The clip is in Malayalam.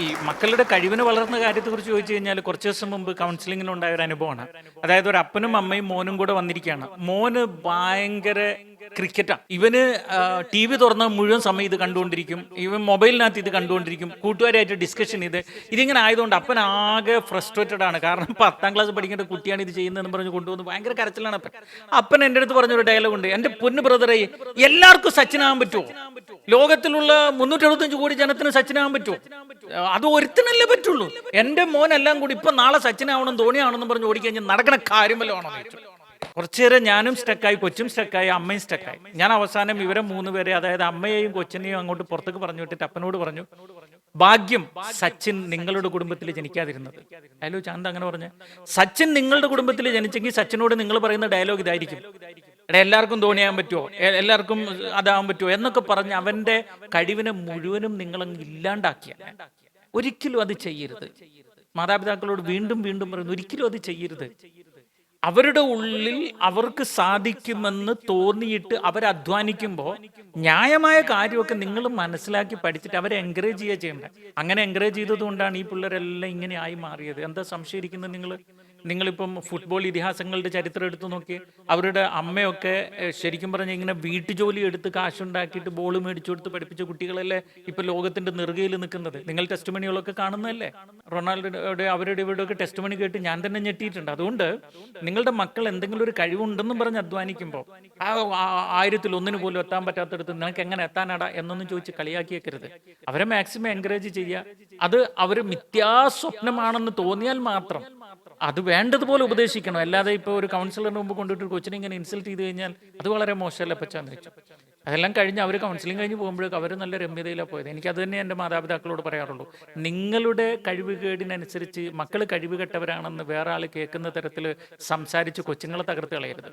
ഈ മക്കളുടെ കഴിവിന് വളർന്ന കാര്യത്തെക്കുറിച്ച് ചോദിച്ചു കഴിഞ്ഞാൽ കുറച്ച് ദിവസം മുമ്പ് കൗൺസിലിങ്ങിനുണ്ടായ ഒരു അനുഭവമാണ്. അതായത് ഒരു അപ്പനും അമ്മയും മോനും കൂടെ വന്നിരിക്കുകയാണ്. മോന് ഭയങ്കര ക്രിക്കറ്റാണ് ഇവന് ടി വി തുറന്ന മുഴുവൻ സമയം ഇത് കണ്ടുകൊണ്ടിരിക്കും. ഇവൻ മൊബൈലിനകത്ത് ഇത് കണ്ടുകൊണ്ടിരിക്കും. കൂട്ടുകാരായിട്ട് ഡിസ്കഷൻ ചെയ്ത്. ഇതിങ്ങനെ ആയതുകൊണ്ട് അപ്പൻ ആകെ ഫ്രസ്ട്രേറ്റഡ് ആണ്. കാരണം പത്താം ക്ലാസ് പഠിക്കേണ്ട കുട്ടിയാണ് ഇത് ചെയ്യുന്നതെന്ന് പറഞ്ഞ് കൊണ്ടുവന്ന് ഭയങ്കര കരച്ചിലാണ് അപ്പൻ. അപ്പൻ എന്റെ അടുത്ത് പറഞ്ഞൊരു ഡയലോഗ് ഉണ്ട്. എന്റെ പൊന്നു ബ്രദറെ എല്ലാവർക്കും സച്ചിനാകാൻ പറ്റുമോ ലോകത്തിലുള്ള മുന്നൂറ്റി എഴുപത്തഞ്ച് കോടി ജനത്തിന് സച്ചിനാകാൻ പറ്റുമോ അത് ഒരുത്തിനല്ലേ പറ്റുള്ളൂ. എന്റെ മോനെല്ലാം കൂടി ഇപ്പൊ നാളെ സച്ചിനാവണം ധോണിയാവണമെന്ന് പറഞ്ഞ് ഓടിക്കഴിഞ്ഞാൽ നടക്കണ കാര്യം വല്ലതും ആണോ എന്ന് ചോദിച്ചു കുറച്ചു നേരം ഞാനും സ്റ്റക്കായി കൊച്ചും സ്റ്റക്കായി അമ്മയും സ്റ്റക്കായി ഞാൻ അവസാനം ഇവരെ മൂന്ന് പേരെ അതായത് അമ്മയെയും കൊച്ചിനെയും അങ്ങോട്ട് പുറത്തേക്ക് പറഞ്ഞു വിട്ടിട്ട് അപ്പനോട് പറഞ്ഞു ഭാഗ്യം സച്ചിൻ നിങ്ങളുടെ കുടുംബത്തിൽ ജനിക്കാതിരുന്നത്. ഹലോ ചാന്ത് അങ്ങനെ പറഞ്ഞു. സച്ചിൻ നിങ്ങളുടെ കുടുംബത്തിൽ ജനിച്ചെങ്കിൽ സച്ചിനോട് നിങ്ങൾ പറയുന്ന ഡയലോഗ് ഇതായിരിക്കും. എടാ എല്ലാവർക്കും ധോണിയാൻ പറ്റുമോ എല്ലാവർക്കും അതാവാൻ പറ്റുമോ എന്നൊക്കെ പറഞ്ഞ് അവന്റെ കഴിവിനെ മുഴുവനും നിങ്ങളങ്ങ് ഇല്ലാണ്ടാക്കിയ. ഒരിക്കലും അത് ചെയ്യരുത്. മാതാപിതാക്കളോട് വീണ്ടും വീണ്ടും പറയുന്നു ഒരിക്കലും അത് ചെയ്യരുത്. അവരുടെ ഉള്ളിൽ അവർക്ക് സാധിക്കുമെന്ന് തോന്നിയിട്ട് അവർ അധ്വാനിക്കുമ്പോൾ ന്യായമായ കാര്യമൊക്കെ നിങ്ങൾ മനസ്സിലാക്കി പഠിച്ചിട്ട് അവരെ എൻകറേജ് ചെയ്യുക ചെയ്യേണ്ടത് അങ്ങനെ എൻകറേജ് ചെയ്തതുകൊണ്ടാണ് ഈ പിള്ളേരെല്ലാം ഇങ്ങനെ ആയി മാറിയത്. എന്താ സംശയിക്കുന്നത് നിങ്ങൾ? നിങ്ങളിപ്പം ഫുട്ബോൾ ഇതിഹാസങ്ങളുടെ ചരിത്രം എടുത്തു നോക്കി അവരുടെ അമ്മയൊക്കെ ശരിക്കും പറഞ്ഞാൽ ഇങ്ങനെ വീട്ടുജോലി എടുത്ത് കാശുണ്ടാക്കിയിട്ട് ബോൾ മേടിച്ചു കൊടുത്ത് പഠിപ്പിച്ച കുട്ടികളല്ലേ ഇപ്പൊ ലോകത്തിന്റെ നെറുകയിൽ നിൽക്കുന്നത്? നിങ്ങൾ ടെസ്റ്റ് മണികളൊക്കെ കാണുന്നതല്ലേ? റൊണാൾഡോയുടെ അവരുടെ ഇവരുടെയൊക്കെ ടെസ്റ്റ് മണി കേട്ട് ഞാൻ തന്നെ ഞെട്ടിയിട്ടുണ്ട്. അതുകൊണ്ട് നിങ്ങളുടെ മക്കൾ എന്തെങ്കിലും ഒരു കഴിവുണ്ടെന്നും പറഞ്ഞ് അധ്വാനിക്കുമ്പോൾ ആ ആയിരത്തിൽ ഒന്നിന് പോലും എത്താൻ പറ്റാത്തടത്ത് നിനക്ക് എങ്ങനെ എത്താനാടാ എന്നൊന്നും ചോദിച്ച് കളിയാക്കിയേക്കരുത്. അവരെ മാക്സിമം എൻകറേജ് ചെയ്യുക. അത് അവർ മിഥ്യാസ്വപ്നമാണെന്ന് തോന്നിയാൽ മാത്രം അത് വേണ്ടതുപോലെ ഉപദേശിക്കണം. അല്ലാതെ ഇപ്പോൾ ഒരു കൗൺസിലറിന് മുമ്പ് കൊണ്ടിട്ട് കൊച്ചിനെ ഇങ്ങനെ ഇൻസൾട്ട് ചെയ്ത് കഴിഞ്ഞാൽ അത് വളരെ മോശമല്ല പച്ചാന്ന് വെച്ചു അതെല്ലാം കഴിഞ്ഞ് അവർ കൗൺസിലിംഗ് കഴിഞ്ഞ് പോകുമ്പോഴേക്കും അവർ നല്ല രമ്യതയിലാണ് പോയത്. എനിക്ക് അത് തന്നെ എന്റെ മാതാപിതാക്കളോട് പറയാറുള്ളൂ. നിങ്ങളുടെ കഴിവുകേടിനനുസരിച്ച് മക്കൾ കഴിവുകെട്ടവരാണെന്ന് വേറെ ആൾ കേൾക്കുന്ന തരത്തിൽ സംസാരിച്ച് കൊച്ചുങ്ങളെ തകർത്ത് കളയരുത്.